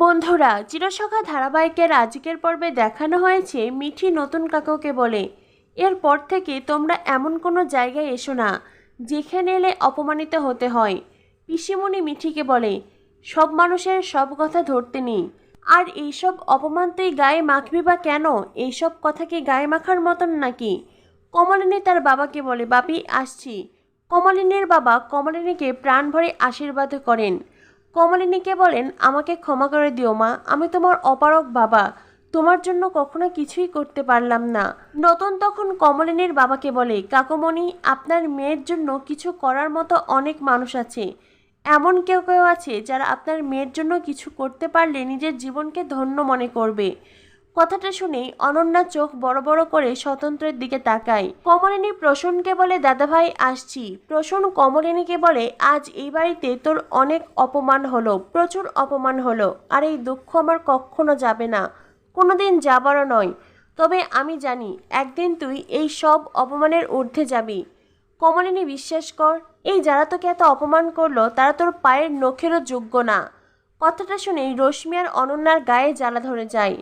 বন্ধুরা চিরসখা ধারাবাহিকের আজকের পর্বে দেখানো হয়েছে মিঠি নতুন কাকুকে বলে। এরপর থেকে তোমরা এমন কোনো জায়গায় এসো না, যেখানে এলে অপমানিত হতে হয়। পিসিমণি মিঠিকে বলে, সব মানুষের সব কথা ধরতে নেই। আর এইসব অপমান তুই গায়ে মাখবি বা কেন? এইসব কথা কি গায়ে মাখার মতন নাকি? কমলিনী তার বাবাকে বলে, বাপি, আসছি। কমলিনীর বাবা কমলিনীকে প্রাণ ভরে আশীর্বাদ করেন। কমলিনীকে বলেন, আমাকে ক্ষমা করে দিও মা, আমি তোমার অপারক বাবা। তোমার জন্য কখনো কিছুই করতে পারলাম না। নতুন তখন কমলিনীর বাবাকে বলে, কাকুমণি, আপনার মেয়ের জন্য কিছু করার মতো অনেক মানুষ আছে। এমন কেউ কেউ আছে যারা আপনার মেয়ের জন্য কিছু করতে পারলে নিজের জীবনকে ধন্য মনে করবে। কথাটা শুনেই অনন্যা চোখ বড় বড় করে স্বতন্ত্রের দিকে তাকায়। কমলিনী প্রসূনকে বলে, দাদাভাই, আসছি। প্রসূন কমলিনীকে বলে, আজ এই বাড়িতে তোর অনেক অপমান হলো, প্রচুর অপমান হলো, আর এই দুঃখ আমার কখনো যাবে না। কোনোদিন যাবারও নয়। তবে আমি জানি, একদিন তুই এই সব অপমানের ঊর্ধ্বে যাবি। কমলিনী, বিশ্বাস কর, এই যারা তোকে এত অপমান করল, তারা তোর পায়ের নখেরও যোগ্য না। কথাটা শুনেই রশ্মি আর অনন্যার গায়ে জ্বালা ধরে যায়।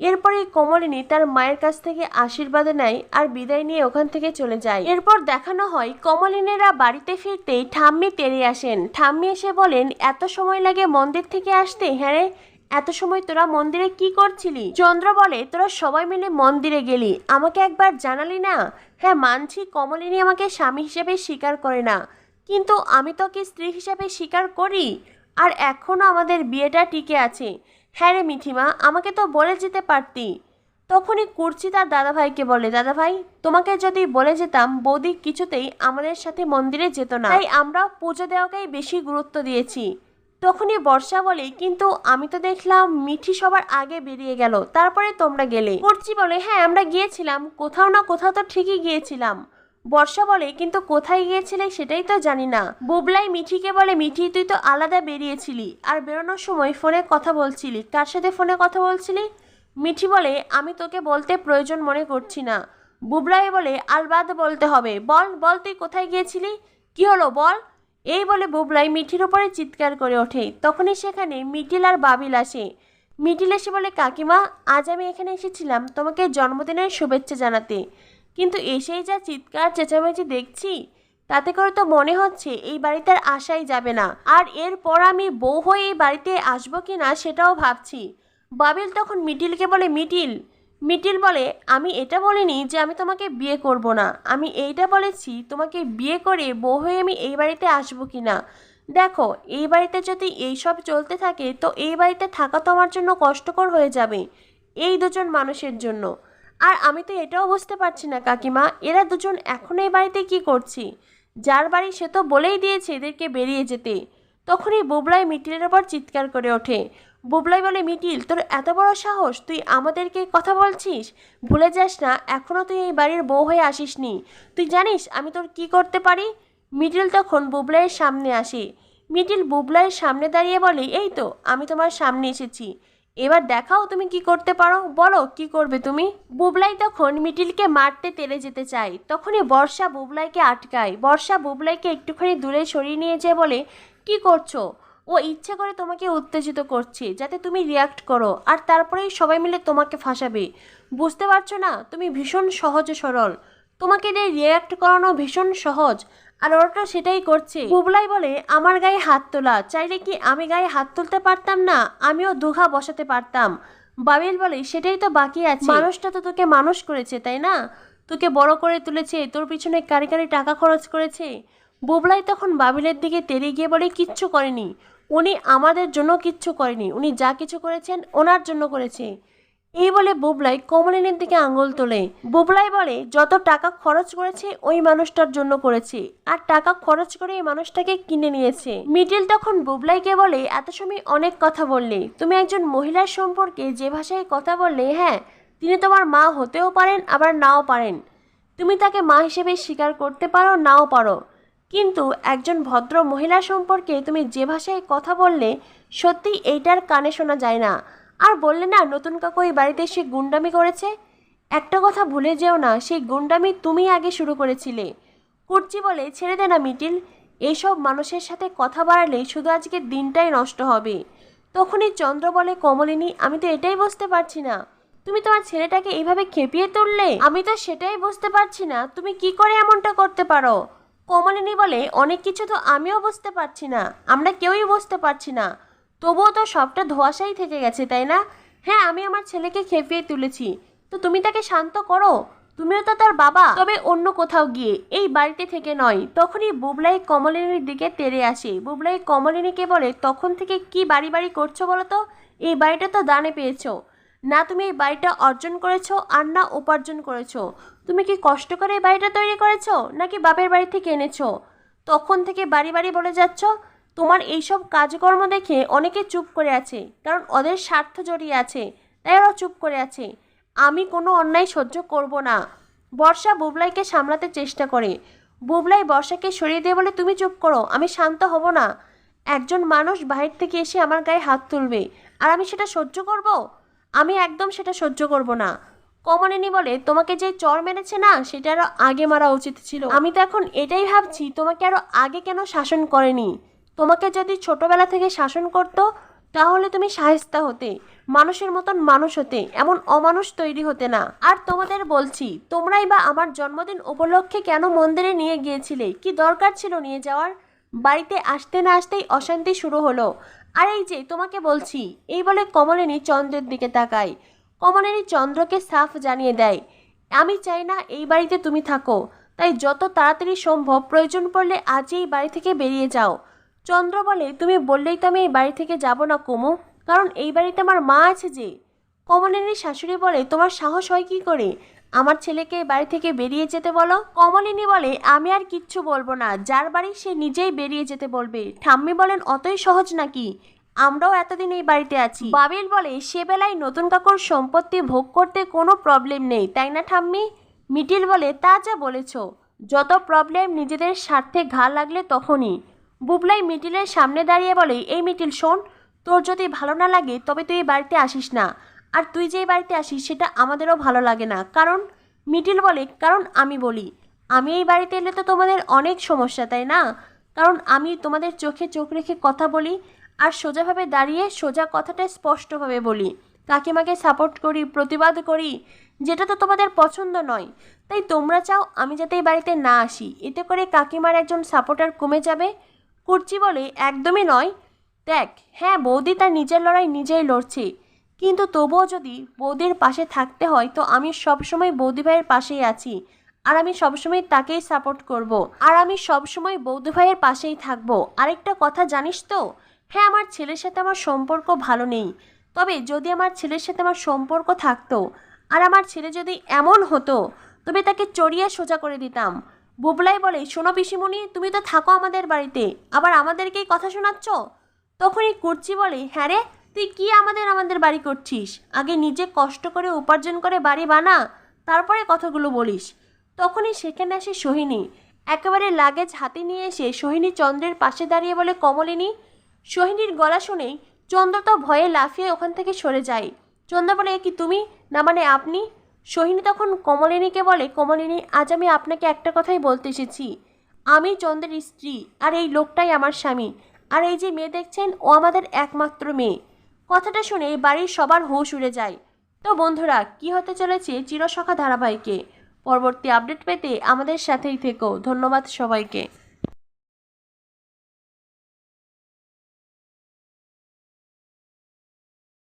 এরপরে কমলিনী তার মায়ের কাছ থেকে আশীর্বাদ নেয় আর বিদায় নিয়ে ওখান থেকে চলে যায়। এরপর দেখানো হয় কমলিনীরা বাড়িতে ফিরতেই ঠাম্মি তেড়ে আসেন। ঠাম্মি এসে বলেন, এত সময় লাগে মন্দির থেকে আসতে? হ্যাঁ রে, এত সময় তোরা মন্দিরে কি করছিলি? চন্দ্র বলে, তোরা সবাই মিলে মন্দিরে গেলি। আমাকে একবার জানালি না? হ্যাঁ মানছি কমলিনী আমাকে স্বামী হিসেবে স্বীকার করে না। কিন্তু আমি তোকে স্ত্রী হিসেবে স্বীকার করি। আর এখনও আমাদের বিয়েটা টিকে আছে। হ্যাঁ রে মিঠিমা, আমাকে তো বলে যেতে পারতি। তখনই কুর্চি তার দাদাভাইকে বলে, দাদাভাই, তোমাকে যদি বলে যেতাম, বৌদি কিছুতেই আমাদের সাথে মন্দিরে যেত না। তাই আমরা পুজো দেওয়াকেই বেশি গুরুত্ব দিয়েছি। তখনই বর্ষা বলে, কিন্তু আমি তো দেখলাম মিঠি সবার আগে বেরিয়ে গেল, তারপরে তোমরা গেলে। কুর্চি বলে হ্যাঁ আমরা গিয়েছিলাম। কোথাও না কোথাও তো ঠিকই গিয়েছিলাম। বর্ষা বলে, কিন্তু কোথায় গিয়েছিলে সেটাই তো জানি না। বুবলাই মিঠিকে বলে, মিঠি, তুই তো আলাদা বেরিয়েছিলি। আর বেরোনোর সময় ফোনে কথা বলছিলি। কার সাথে ফোনে কথা বলছিলি? মিঠি বলে, আমি তোকে বলতে প্রয়োজন মনে করছি না। বুবলাই বলে, আলবাদ বলতে হবে। বল বল, তুই কোথায় গিয়েছিলি? কি হলো, বল? এই বলে বুবলাই মিঠির ওপরে চিৎকার করে ওঠে। তখনই সেখানে মিটিল আর বাবিল আসে। মিটিল এসে বলে, কাকিমা, আজ আমি এখানে এসেছিলাম তোমাকে জন্মদিনের শুভেচ্ছা জানাতে। কিন্তু এসেই যা চিৎকার, চেঁচামেচি দেখছি, তাতে করে তো মনে হচ্ছে এই বাড়িতে আর আসাই যাবে না। আর এরপর আমি বউ হয়ে এই বাড়িতে আসব কি না সেটাও ভাবছি। বাবিল তখন মিটিলকে বলে, মিটিল মিটিল বলে, আমি এটা বলিনি যে আমি তোমাকে বিয়ে করব না। আমি এইটা বলেছি, তোমাকে বিয়ে করে বউ হয়ে আমি এই বাড়িতে আসব কি না। দেখো, এই বাড়িতে যদি এইসব চলতে থাকে, তো এই বাড়িতে থাকা তো আমার জন্য কষ্টকর হয়ে যাবে, এই দুজন মানুষের জন্য। আর আমি তো এটাও বুঝতে পারছি না, কাকিমা, এরা দুজন এখন এই বাড়িতে কি করছি? যার বাড়ি সে তো বলেই দিয়েছে এদেরকে বেরিয়ে যেতে। তখনই বুবলাই মিটিলের ওপর চিৎকার করে ওঠে। বুবলাই বলে মিটিল তোর এত বড় সাহস, তুই আমাদেরকে কথা বলছিস? ভুলে যাস না এখনও তুই এই বাড়ির বউ হয়ে আসিসনি। তুই জানিস আমি তোর কি করতে পারি? মিটিল তখন বুবলাইয়ের সামনে আসে। মিটিল বুবলাইয়ের সামনে দাঁড়িয়ে বলে, এই তো, আমি তোমার সামনে এসেছি। এবার দেখাও তুমি কি করতে পারো। বলো, কি করবে তুমি? বুবলাই তখন মিটিলকে মারতে তেড়ে যেতে চায়। তখনই বর্ষা বুবলাইকে আটকায়। বর্ষা বুবলাইকে একটুখানি দূরে সরিয়ে নিয়ে যেয়ে বলে, কি করছ? ও ইচ্ছে করে তোমাকে উত্তেজিত করছে, যাতে তুমি রিয়াক্ট করো, আর তারপরেই সবাই মিলে তোমাকে ফাঁসাবে। বুঝতে পারছ না? তুমি ভীষণ সহজ সরল। তোমাকে দিয়ে রিয়াক্ট করানো ভীষণ সহজ। আর ওরা সেটাই করছে। বুবলাই বলে, আমার গায়ে হাত তোলা, চাইলে কি আমি গায়ে হাত তুলতে পারতাম না? আমিও দুঘা বসাতে পারতাম। বাবিল বলে, সেটাই তো বাকি আছে। মানুষটা তো তোকে মানুষ করেছে, তাই না? তোকে বড় করে তুলেছে, তোর পিছনে কারি কারি টাকা খরচ করেছে। বুবলাই তখন বাবিলের দিকে তেড়ে গিয়ে বলে, কিচ্ছু করেনি। উনি আমাদের জন্য কিচ্ছু করেনি। উনি যা কিছু করেছেন, ওনার জন্য করেছে। এই বলে বুবলাই কমলিনীর দিকে আঙুল তোলে। বুবলাই বলে, যত টাকা খরচ করেছে, ওই মানুষটার জন্য করেছে। আর টাকা খরচ করে এই মানুষটাকে কিনে নিয়েছে। মিডিল তখন বুবলাইকে বলে, এত সময় অনেক কথা বললে। তুমি একজন মহিলার সম্পর্কে যে ভাষায় কথা বললে হ্যাঁ তিনি তোমার মা হতেও পারেন, আবার নাও পারেন। তুমি তাকে মা হিসেবে স্বীকার করতে পারো, নাও পারো। কিন্তু একজন ভদ্র মহিলা সম্পর্কে তুমি যে ভাষায় কথা বললে সত্যি এইটার কানে শোনা যায় না। আর বললে না, নতুন কাকু এই বাড়িতে সে গুন্ডামি করেছে? একটা কথা ভুলে যেও না, সেই গুন্ডামি তুমি আগে শুরু করেছিলে। কুর্চি বলে ছেড়ে দে না মিটিল। এইসব মানুষের সাথে কথা বাড়ালে শুধু আজকের দিনটাই নষ্ট হবে। তখনই চন্দ্র বলে, কমলিনী, আমি তো এটাই বুঝতে পারছি না। তুমি তোমার ছেলেটাকে এইভাবে খেপিয়ে তুললে? আমি তো সেটাই বুঝতে পারছি না। তুমি কি করে এমনটা করতে পারো? কমলিনী বলে, অনেক কিছু তো আমিও বুঝতে পারছি না। আমরা কেউই বুঝতে পারছি না। তবুও তো সবটা ধোয়াশাই থেকে গেছে, তাই না? হ্যাঁ আমি আমার ছেলেকে খেপিয়ে তুলেছি। তো তুমি তাকে শান্ত করো। তুমিও তো তার বাবা। তবে অন্য কোথাও গিয়ে, এই বাড়িতে থেকে নয়। তখনই বুবলাই কমলিনীর দিকে তেড়ে আসে। বুবলাই কমলিনীকে বলে, তখন থেকে কি বাড়ি বাড়ি করছ বলো তো? এই বাড়িটা তো দানে পেয়েছ। না, তুমি এই বাড়িটা অর্জন করেছ আর না উপার্জন করেছ। তুমি কি কষ্ট করে এই বাড়িটা তৈরি করেছ? নাকি বাপের বাড়ি থেকে এনেছো? তখন থেকে বাড়ি বাড়ি বলে যাচ্ছ? তোমার এইসব কাজকর্ম দেখে অনেকে চুপ করে আছে, কারণ ওদের স্বার্থ জড়িয়ে আছে, তাই ওরা চুপ করে আছে। আমি কোনো অন্যায় সহ্য করব না। বর্ষা বুবলাইকে সামলাতে চেষ্টা করে। বুবলাই বর্ষাকে সরিয়ে দিয়ে বলে, তুমি চুপ করো, আমি শান্ত হব না। একজন মানুষ বাহির থেকে এসে আমার গায়ে হাত তুলবে, আর আমি সেটা সহ্য করব? আমি একদম সেটা সহ্য করব না। কমলিনী বলে, তোমাকে যে চর মেরেছে না, সেটা আরও আগে মারা উচিত ছিল। আমি তো এখন এটাই ভাবছি, তোমাকে আরও আগে কেন শাসন করেনি? তোমাকে যদি ছোটবেলা থেকে শাসন করত, তাহলে তুমি সাহেস্তা হতে, মানুষের মতন মানুষ হতে, এমন অমানুষ তৈরি হতে না। আর তোমাদের বলছি, তোমরাই বা আমার জন্মদিন উপলক্ষে কেন মন্দিরে নিয়ে গিয়েছিলে? কি দরকার ছিল নিয়ে যাওয়ার? বাড়িতে আসতে না আসতেই অশান্তি শুরু হলো। আর এই যে, তোমাকে বলছি, এই বলে কমলিনী চন্দ্রের দিকে তাকায়। কমলিনী চন্দ্রকে সাফ জানিয়ে দেয়, আমি চাই না এই বাড়িতে তুমি থাকো। তাই যত তাড়াতাড়ি সম্ভব প্রয়োজন পড়লে আজই বাড়ি থেকে বেরিয়ে যাও। চন্দ্র বলে, তুমি বললেই তো আমি এই বাড়ি থেকে যাব না, কুমু। কারণ এই বাড়িতে আমার মা আছে যে। কমলিনীর শাশুড়ি বলে, তোমার সাহস হয় কি করে? আমার ছেলেকে এই বাড়ি থেকে বেরিয়ে যেতে বলো? কমলিনী বলে, আমি আর কিচ্ছু বলব না। যার বাড়ি সে নিজেই বেরিয়ে যেতে বলবে। ঠাম্মি বলেন, অতই সহজ নাকি? আমরাও এতদিন এই বাড়িতে আছি। বাবিল বলে, সে বেলায় নতুন কাকুর সম্পত্তি ভোগ করতে কোনো প্রবলেম নেই, তাই না ঠাম্মি? মিটিল বলে, তা যা বলেছ। যত প্রবলেম নিজেদের স্বার্থে ঘা লাগলে তখনই। বুবলাই মিটিলের সামনে দাঁড়িয়ে বলে, এই মিটিল, শোন, তোর যদি ভালো না লাগে, তবে তুই এই বাড়িতে আসিস না। আর তুই যে এই বাড়িতে আসিস, সেটা আমাদেরও ভালো লাগে না। কারণ, মিটিল বলে, কারণ আমি বলি, আমি এই বাড়িতে এলে তো তোমাদের অনেক সমস্যা, তাই না? কারণ আমি তোমাদের চোখে চোখ রেখে কথা বলি আর সোজাভাবে দাঁড়িয়ে সোজা কথাটা স্পষ্টভাবে বলি। কাকিমাকে সাপোর্ট করি, প্রতিবাদ করি, যেটা তো তোমাদের পছন্দ নয়। তাই তোমরা চাও আমি যাতে এই বাড়িতে না আসি। এতে করে কাকিমার একজন সাপোর্টার কমে যাবে কুর্চি বলে একদমই নয়। দেখ হ্যাঁ বৌদি তার নিজের লড়াই নিজেই লড়ছে। কিন্তু তবুও যদি বৌদির পাশে থাকতে হয়, তো আমি সবসময় বৌদি ভাইয়ের পাশেই আছি। আর আমি সবসময় তাকেই সাপোর্ট করব। আর আমি সবসময় বৌদি ভাইয়ের পাশেই থাকব। আরেকটা কথা জানিস তো? হ্যাঁ আমার ছেলের সাথে আমার সম্পর্ক ভালো নেই। তবে যদি আমার ছেলের সাথে আমার সম্পর্ক থাকতো, আর আমার ছেলে যদি এমন হতো, তবে তাকে চড়িয়ে সোজা করে দিতাম। বুবলাই বলে, শোনো পিসিমণি, তুমি তো থাকো আমাদের বাড়িতে, আবার আমাদেরকেই কথা শোনাচ্ছ? তখনই কুর্চি বলে হ্যাঁ রে, তুই কি আমাদের আমাদের বাড়ি করছিস? আগে নিজে কষ্ট করে উপার্জন করে বাড়ি বানা, তারপরে কথাগুলো বলিস। তখনই সেখানে আসে সোহিনী। একেবারে লাগেজ হাতে নিয়ে এসে সোহিনী চন্দ্রের পাশে দাঁড়িয়ে বলে, কমলিনী। সোহিনীর গলা শুনেই চন্দ্র তো ভয়ে লাফিয়ে ওখান থেকে সরে যায়। চন্দ্র বলে কি তুমি? না মানে আপনি? সোহিনী তখন কমলিনীকে বলে, কমলিনী, আজ আমি আপনাকে একটা কথাই বলতে এসেছি। আমি চন্দ্রের স্ত্রী, আর এই লোকটাই আমার স্বামী। আর এই যে মেয়ে দেখছেন, ও আমাদের একমাত্র মেয়ে। কথাটা শুনে বাড়ির সবার হুঁশ উড়ে যায়। তো বন্ধুরা, কি হতে চলেছে চিরসখা ধারাবাহিকে? পরবর্তী আপডেট পেতে আমাদের সাথেই থেকো। ধন্যবাদ সবাইকে।